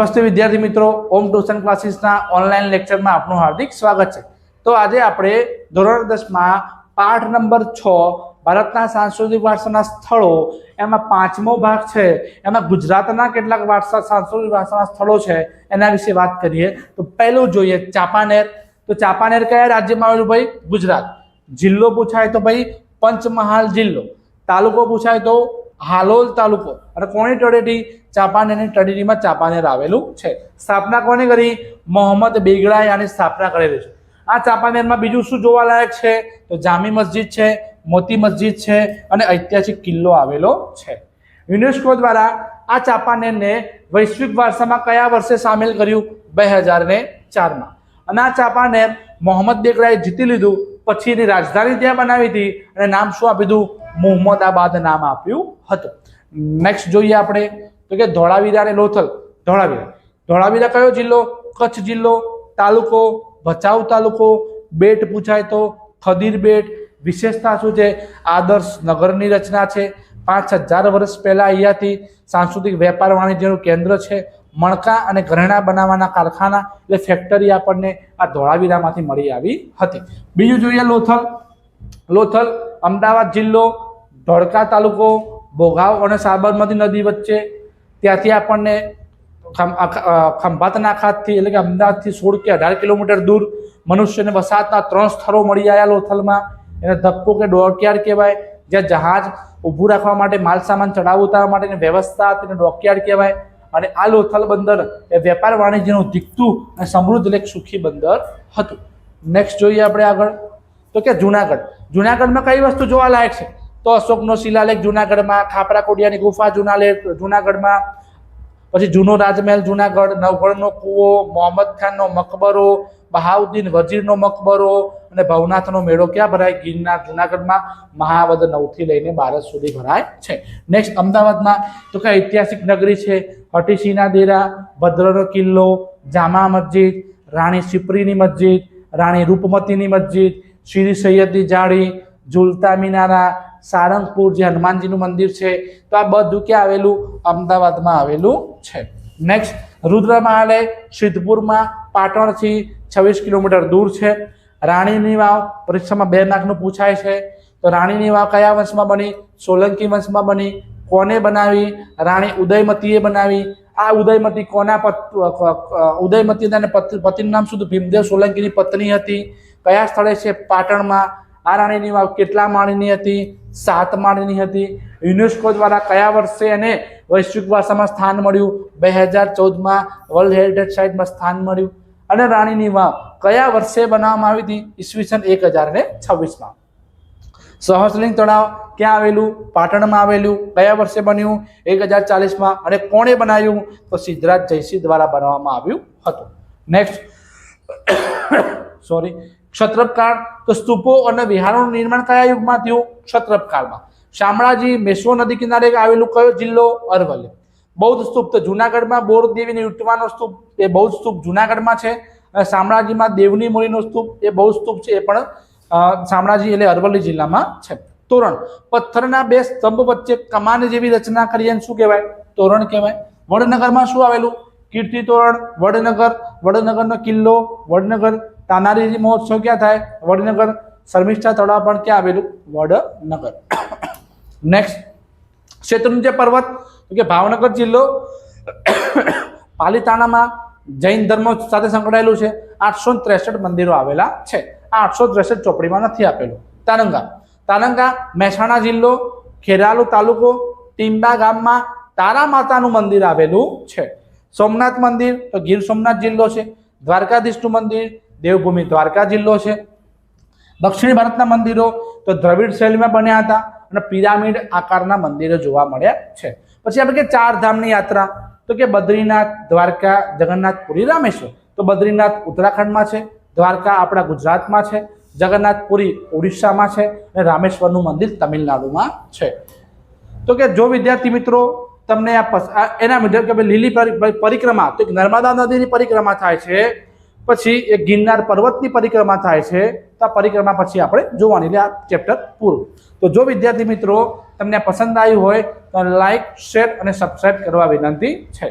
નમસ્તે વિદ્યાર્થી મિત્રો, ઓમ ટ્યુશન ક્લાસીસના ઓનલાઈન લેક્ચરમાં આપનું હાર્દિક સ્વાગત છે. તો આજે આપણે ધોરણ દસમાં પાઠ નંબર છ, ભારતના સાંસ્કૃતિક વારસાના સ્થળો, એમાં પાંચમો ભાગ છે. એમાં ગુજરાતના કેટલાક વારસા, સાંસ્કૃતિક વારસાના સ્થળો છે, એના વિશે વાત કરીએ. તો પહેલું જોઈએ ચાંપાનેર. તો ચાંપાનેર કયા રાજ્યમાં આવેલું ભાઈ? ગુજરાત. જિલ્લો પૂછાય તો ભાઈ, પંચમહાલ જિલ્લો. તાલુકો પૂછાય તો હાલોલ તાલુકો. અને કોની તળેટી ચાંપાનેરની તળેટીમાં ચાંપાનેર આવેલું છે. સ્થાપના કોને કરી? મોહમ્મદ બેગડાએ આની સ્થાપના કરેલી છે. આ ચાંપાનેરમાં બીજું શું જોવાલાયક છે? તો જામી મસ્જિદ છે, મોતી મસ્જિદ છે અને ઐતિહાસિક કિલ્લો આવેલો છે. યુનેસ્કો દ્વારા આ ચાંપાનેરને વૈશ્વિક વારસામાં કયા વર્ષે સામેલ કર્યું? બે હજાર ને ચારમાં. અને આ ચાંપાનેર મોહમ્મદ બેગડાએ જીતી લીધું, પછી એની રાજધાની ત્યાં બનાવી હતી. અને નામ શું આપી દીધું? મોહમ્મદાબાદ નામ આપ્યું હતું. નેક્સ્ટ જોઈએ આપણે, તો કે ધોળાવીરા અને લોથલ. ધોળાવીરા. ધોળાવીરા કયો જિલ્લો? કચ્છ જિલ્લો, તાલુકો, ભચાઉ તાલુકો, બેટ પૂછાય તો ખદીર બેટ. વિશેષતા શું છે? આદર્શ નગરની રચના છે. પાંચ હજાર વર્ષ પહેલાં અહીંયાથી સાંસ્કૃતિક વેપાર વાણિજ્યનું કેન્દ્ર છે. મણકા અને ઘરેણા બનાવવાના કારખાના એટલે ફેક્ટરી આપણને આ ધોળાવીરામાંથી મળી આવી હતી. બીજું જોઈએ લોથલ. લોથલ, અમદાવાદ જિલ્લો, ધોળકા તાલુકો ભોગાવ અને સાબરમતી નદી વચ્ચે. ત્યાંથી આપણને ખંભાતના ખાતથી એટલે કે અમદાવાદથી સોળ કે અઢાર કિલોમીટર દૂર મનુષ્યને વસાહતના ત્રણ સ્થળો મળી આવ્યા લોથલમાં. એને ધપ્પો કે ડોકયાર્ડ કહેવાય, જ્યાં જહાજ ઊભું રાખવા માટે માલ સામાન ચડાવ ઉતારવા માટેની વ્યવસ્થા તેને ડોકયાર્ડ કહેવાય. અને આ લોથલ બંદર એ વેપાર વાણિજ્યનું દીકતું અને સમૃદ્ધ લેખ સુખી બંદર હતું. નેક્સ્ટ જોઈએ આપણે આગળ. તો કે જુનાગઢ. જુનાગઢમાં કઈ વસ્તુ જોવાલાયક છે? તો અશોકનો શિલાલેખ જુનાગઢમાં, ખાપરા કોડિયાની ગુફા જુનાલેખ, જુનાગઢમાં, પછી જૂનો રાજમહેલ જુનાગઢ, નવગઢનો કૂવો, મોહમ્મદ ખાનનો મકબરો, બહાઉદ્દીન વજીરનો મકબરો અને ભવનાથનો મેળો ક્યાં ભરાય? ગિરનાર જુનાગઢમાં મહાવદ નવથી લઈને બારસ સુધી ભરાય છે. નેક્સ્ટ અમદાવાદમાં તો કે ઐતિહાસિક નગરી છે હટીસીના દેરા, ભદ્રનો કિલ્લો, જામા મસ્જિદ, રાણી સિપરીની મસ્જિદ, રાણી રૂપમતીની મસ્જિદ શ્રી સૈયદની જાળી, ઝુલતા મિનારા, સારંગપુર જે હનુમાનજીનું મંદિર છે, તો આ બધું ક્યાં આવેલું? અમદાવાદમાં આવેલું છે. નેક્સ્ટ રુદ્ર મહાલય સિદ્ધપુરમાં, પાટણથી છવ્વીસ કિલોમીટર દૂર છે. રાણીની વાવ, પરીક્ષામાં બે માર્કનું પૂછાય છે. તો રાણીની વાવ કયા વંશમાં બની? સોલંકી વંશમાં બની. કોને બનાવી? રાણી ઉદયમતીએ બનાવી. આ ઉદયમતી કોના ઉદયમતી અને પતિનું નામ શું ભીમદેવ સોલંકીની પત્ની હતી. કયા સ્થળે છે? પાટણમાં. આ રાણીની વાવ કેટલા માળની હતી? સાત માળની હતી. યુનેસ્કો દ્વારા કયા વર્ષે એને વૈશ્વિક વારસામાં સ્થાન મળ્યું? બે હજાર ચૌદમાં વર્લ્ડ હેરિટેજ સાઇટમાં સ્થાન મળ્યું. અને રાણીની વાવ કયા વર્ષે બનાવવામાં આવી હતી? ઈસવીસન એક હજાર ને છવ્વીસમાં. સહસલિંગ તળાવ ક્યાં આવેલું? પાટણમાં આવેલું. કયા વર્ષે બન્યું? એક હજાર ચાલીસમાં. અને કોણે બનાવ્યું? તો સિદ્ધરાજ જયસિંહ દ્વારા બનાવવામાં આવ્યું હતું. Next sorry ક્ષત્રપકાળ. તો સ્તૂપો અને વિહારોનું નિર્માણ કયા યુગમાં થયું? ક્ષત્રપકાળમાં. શામળાજી મેશ્વો નદી કિનારે આવેલું કયો જિલ્લો? અરવલ્લી. બૌદ્ધ સ્તૂપ તો જુનાગઢમાં બોરદેવીની યુટવાનો સ્તૂપ એ બૌદ્ધ સ્તૂપ જુનાગઢમાં છે અને શામળાજીમાં દેવની મૂળીનો સ્તૂપ એ બૌદ્ધ સ્તૂપ છે એ પણ શામળાજી એટલે અરવલ્લી જિલ્લામાં છે. તોરણ. પથ્થરના બે સ્તંભ વચ્ચે કમાન જેવી રચના કરી એને શું કહેવાય? તોરણ કહેવાય. વડનગરમાં શું આવેલું? કીર્તિ તોરણ વડનગર. વડનગરનો કિલ્લો, વડનગર તાનારી મહોત્સવ ક્યાં થાય? વડનગર, શર્મિષ્ઠા તળાવ પણ ક્યાં આવેલું? વડનગર. નેક્સ્ટ શેત્રુંજય પર્વત, તો કે ભાવનગર જિલ્લો. પાલિતાણામાં જૈન ધર્મ સાથે સંકળાયેલું છે. આઠસો ત્રેસઠ મંદિરો આવેલા છે. આ આઠસો ત્રેસઠ ચોપડીમાં નથી આપેલું. તારંગા. તારંગા, મહેસાણા જિલ્લો, ખેરાલુ તાલુકો, ટીંબા ગામમાં તારા માતાનું મંદિર આવેલું છે. સોમનાથ મંદિર, તો ગીર સોમનાથ જિલ્લો છે. દ્વારકાધીશનું મંદિર દેવભૂમિ દ્વારકા જિલ્લો છે. દક્ષિણ ભારતના મંદિરો તો દ્રવિડ શૈલીમાં બન્યા હતા અને પિરામિડ આકારના મંદિરો જોવા મળ્યા છે. પછી આપણે કે ચાર ધામની યાત્રા, તો કે બદ્રીનાથ, દ્વારકા જગન્નાથપુરી રામેશ્વર. તો બદ્રીનાથ ઉત્તરાખંડમાં છે, દ્વારકા આપણા ગુજરાતમાં છે જગન્નાથપુરી ઓડિશામાં છે અને રામેશ્વરનું મંદિર તમિલનાડુમાં છે. તો કે જો વિદ્યાર્થી મિત્રો, તમને આ એના મુજબ કે લીલી પરી- પરિક્રમા, તો એક નર્મદા નદીની પરિક્રમા થાય છે. પછી એક ગિરનાર પર્વતની પરિક્રમા થાય છે, તો આ પરિક્રમા પછી આપણે જોવાની એટલે આ ચેપ્ટર પૂરું. તો જો વિદ્યાર્થી મિત્રો, તમને પસંદ આવ્યું હોય, તો લાઈક, શેર અને સબસ્ક્રાઈબ કરવા વિનંતી છે.